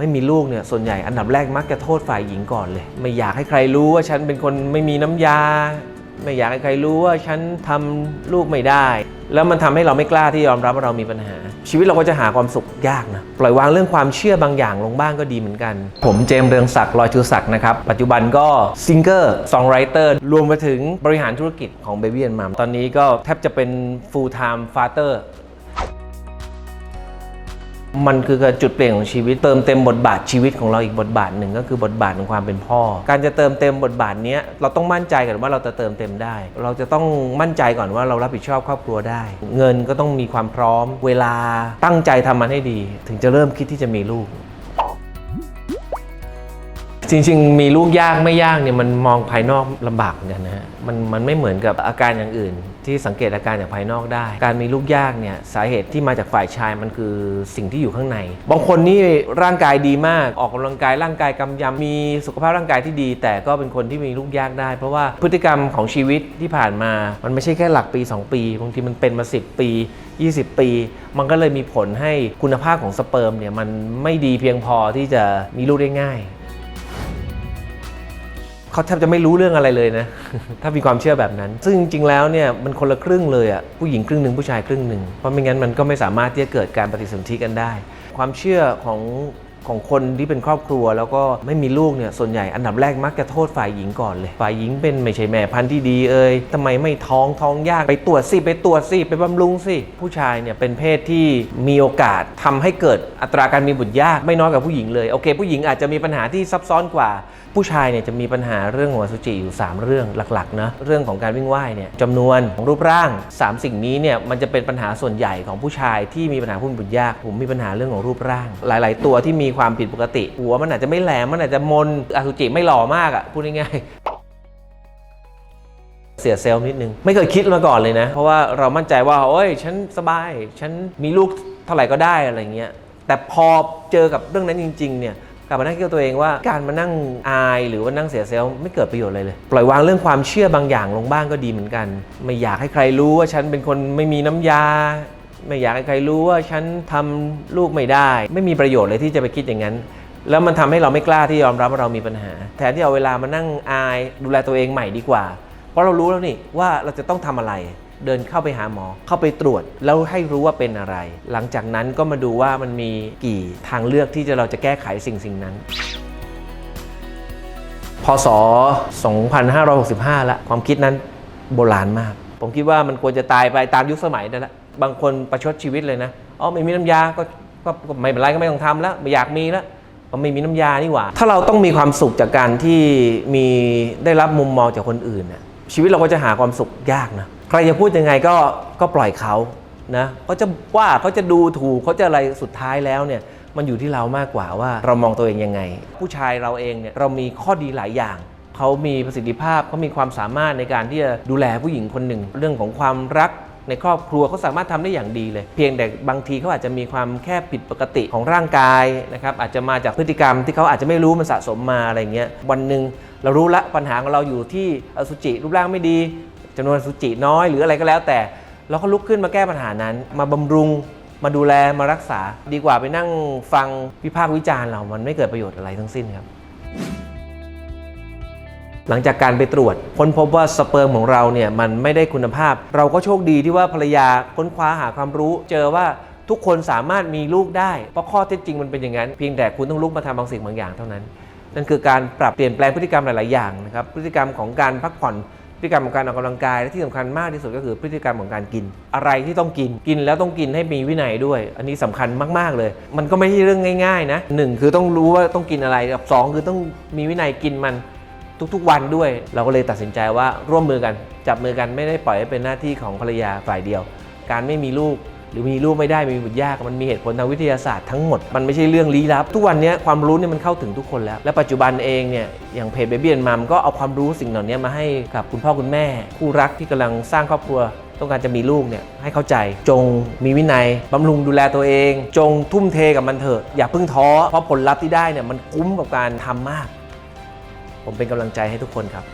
ไม่มีลูกเนี่ยส่วนใหญ่อันดับแรกมักจะโทษฝ่ายหญิงก่อนเลย ไม่อยากให้ใครรู้ว่าฉันเป็นคนไม่มีน้ำยา ไม่อยากให้ใครรู้ว่าฉันทำลูกไม่ได้ แล้วมันทำให้เราไม่กล้าที่ยอมรับว่าเรามีปัญหา ชีวิตเราก็จะหาความสุขยากนะปล่อยวางเรื่องความเชื่อบางอย่างลงบ้างก็ดีเหมือนกัน ผมเจมส์เรืองศักดิ์ลอยชูศักดิ์นะครับปัจจุบันก็ซิงเกอร์ซองไรเตอร์รวมไปถึงบริหารธุรกิจของ Baby and Mom ตอนนี้ก็แทบจะเป็น full time father มันคือการจุดเปลี่ยนของชีวิตเติมเต็มบทบาทชีวิตของเราอีกบทบาทหนึ่งก็คือบทบาทของความเป็นพ่อ การจะเติมเต็มบทบาทนี้เราต้องมั่นใจก่อนว่าเราจะเติมเต็มได้ เราจะต้องมั่นใจก่อนว่าเรารับผิดชอบครอบครัวได้ เงินก็ต้องมีความพร้อม เวลาตั้งใจทำมันให้ดี ถึงจะเริ่มคิดที่จะมีลูก จริง ๆ มีลูกยากไม่ยากเนี่ยมันมองภายนอกลำบากเหมือนกันนะฮะมันมันไม่เหมือนกับอาการอย่างอื่น ที่สังเกตอาการจากภายนอกได้ การมีลูกยากเนี่ยสาเหตุที่มาจากฝ่ายชายมันคือสิ่งที่อยู่ข้างใน บางคนนี่ร่างกายดีมากออกกำลังกายร่างกายกำยำมีสุขภาพร่างกายที่ดี แต่ก็เป็นคนที่มีลูกยากได้ เพราะว่าพฤติกรรมของชีวิตที่ผ่านมา มันไม่ใช่แค่หลักปี 2 ปีบางทีมันเป็นมา 10 ปี 20 ปี มันก็เลยมีผลให้คุณภาพของสเปิร์มเนี่ยมันไม่ดีเพียงพอที่จะมีลูกได้ง่าย เขาแทบจะไม่รู้เรื่องอะไรเลยนะ ถ้ามีความเชื่อแบบนั้น ซึ่งจริงๆแล้วเนี่ยมันคนละครึ่งเลยอะผู้หญิงครึ่งหนึ่งผู้ชายครึ่งหนึ่งเพราะไม่งั้นมันก็ไม่สามารถที่จะเกิดการปฏิสนธิกันได้ ความเชื่อของของคนที่เป็นครอบครัวแล้วก็ไม่มีลูกเนี่ยส่วนใหญ่อันดับแรกมักจะโทษฝ่ายหญิงก่อนเลย ฝ่ายหญิงเป็นไม่ใช่แม่พันธุ์ที่ดีเอ่ยทำไมไม่ท้องท้องยากไปตรวจสิไปตรวจสิไปบำรุงสิผู้ชายเนี่ยเป็นเพศที่มีโอกาสทำให้เกิดอัตราการมีบุตรยากไม่น้อยกว่าผู้หญิงเลยโอเค ผู้หญิงอาจจะมีปัญหาที่ซับซ้อนกว่า ผู้ชายเนี่ยจะมีปัญหาเรื่องของอสุจิอยู่ 3 เรื่องหลักๆนะเรื่องของการวิ่งว่ายเนี่ยจำนวนของรูปร่าง 3 สิ่งนี้เนี่ยมันจะเป็นปัญหาส่วนใหญ่ของผู้ชายที่มีปัญหาผู้มีบุตรยากผมมีปัญหาเรื่องของรูปร่าง หลาย ๆ ตัวที่มีความผิดปกติ หัวมันอาจจะไม่แหลมมันอาจจะมนอสุจิไม่หล่อมากอะ่ะพูดง่ายๆเสียเซลล์นิดนึง ไม่เคยคิดมาก่อนเลยนะ เพราะว่าเรามั่นใจว่าโอ้ยฉันสบาย ฉันมีลูกเท่าไหร่ก็ได้อะไรเงี้ยแต่พอเจอกับเรื่องนั้นจริง ๆ เนี่ย ลับมานั่งคิดกับตัวเองว่าการมานั่งอายหรือว่านั่งเสียเซลไม่เกิดประโยชน์อะไรเลย ปล่อยวางเรื่องความเชื่อบางอย่างลงบ้างก็ดีเหมือนกัน ไม่อยากให้ใครรู้ว่าฉันเป็นคนไม่มีน้ำยา ไม่อยากให้ใครรู้ว่าฉันทำลูกไม่ได้ ไม่มีประโยชน์เลยที่จะไปคิดอย่างนั้น แล้วมันทำให้เราไม่กล้าที่ยอมรับว่าเรามีปัญหา แทนที่เอาเวลามานั่งอายดูแลตัวเองใหม่ดีกว่า เพราะเรารู้แล้วนี่ว่าเราจะต้องทำอะไร เดินเข้าไปหาหมอ เข้าไปตรวจแล้วให้รู้ว่าเป็นอะไร หลังจากนั้นก็มาดูว่ามันมีกี่ทางเลือกที่จะเราจะแก้ไขสิ่งสิ่งนั้นพศ 2565 ละความคิดนั้นโบราณมาก ผมคิดว่ามันควรจะตายไปตามยุคสมัยนั่นแหละบางคนประชดชีวิตเลยนะอ๋อไม่มีน้ำยาก็ก็ก็ไม่เป็นไรก็ไม่ต้องทำแล้วไม่อยากมีแล้วก็ไม่มีน้ำยานี่หว่า ถ้าเราต้องมีความสุขจากการที่มีได้รับมุมมองจากคนอื่นน่ะ ชีวิตเราก็จะหาความสุขยากนะใครจะพูดยังไงก็ก็ปล่อยเขานะเขาจะว่าเขาจะดูถูกเขาจะอะไรสุดท้ายแล้วเนี่ยมันอยู่ที่เรามากกว่าว่าเรามองตัวเองยังไง ผู้ชายเราเองเนี่ยเรามีข้อดีหลายอย่างเขามีประสิทธิภาพเขามีความสามารถในการที่จะดูแลผู้หญิงคนหนึ่ง เรื่องของความรัก ในครอบครัวเขาสามารถทำได้อย่างดีเลย เพียงแต่บางทีเขาอาจจะมีความแค่ผิดปกติของร่างกายนะครับอาจจะมาจากพฤติกรรมที่เขาอาจจะไม่รู้มันสะสมมาอะไรเงี้ยวันหนึ่งเรารู้ละปัญหาของเราอยู่ที่อสุจิรูปร่างไม่ดีจำนวนอสุจิน้อยหรืออะไรก็แล้วแต่ เราก็ลุกขึ้นมาแก้ปัญหานั้น มาบำรุงมาดูแลมารักษา ดีกว่าไปนั่งฟังวิพากษ์วิจารณ์เรา มันไม่เกิดประโยชน์อะไรทั้งสิ้นครับ หลังจากการไปตรวจค้นพบว่าสเปิร์มของเราเนี่ยมันไม่ได้คุณภาพ เราก็โชคดีที่ว่าภรรยาค้นคว้าหาความรู้ เจอว่าทุกคนสามารถมีลูกได้ เพราะข้อเท็จจริงมันเป็นอย่างนั้น เพียงแต่คุณต้องลุกมาทำบางสิ่งบางอย่างเท่านั้น นั่นคือการปรับเปลี่ยนแปลงพฤติกรรมหลาย ๆ อย่างนะครับ พฤติกรรมของการพักผ่อน พฤติกรรมของการออกกำลังกาย และที่สำคัญมากที่สุดก็คือพฤติกรรมของการกิน อะไรที่ต้องกิน กินแล้วต้องกินให้มีวินัยด้วย อันนี้สำคัญมาก ๆ เลย มันก็ไม่ใช่เรื่องง่าย ๆ นะหนึ่งคือต้องรู้ว่าต้องกินอะไรกับสองคือต้องมีวินัยกินมัน ทุกๆ วันด้วย เราก็เลยตัดสินใจว่าร่วมมือกัน จับมือกันไม่ได้ปล่อยให้เป็นหน้าที่ของภรรยาฝ่ายเดียว การไม่มีลูกหรือมีลูกไม่ได้มีบุตรยากมันมีเหตุผลทางวิทยาศาสตร์ทั้งหมด มันไม่ใช่เรื่องลี้ลับ ทุกวันนี้ความรู้เนี่ยมันเข้าถึงทุกคนแล้ว และปัจจุบันเองเนี่ยอย่างเพจ Baby and Mom ก็เอาความรู้สิ่งเหล่านี้มาให้กับคุณพ่อคุณแม่ คู่รักที่กำลังสร้างครอบครัว ต้องการจะมีลูกเนี่ยให้เข้าใจจงมีวินัยบำรุงดูแลตัวเอง จงทุ่มเทกับมันเถอะอย่าพิ่งท้อเพราะผลลัพธ์ที่ได้เนี่ยมันคุ้มกับการทำมาก ผมเป็นกำลังใจให้ทุกคนครับ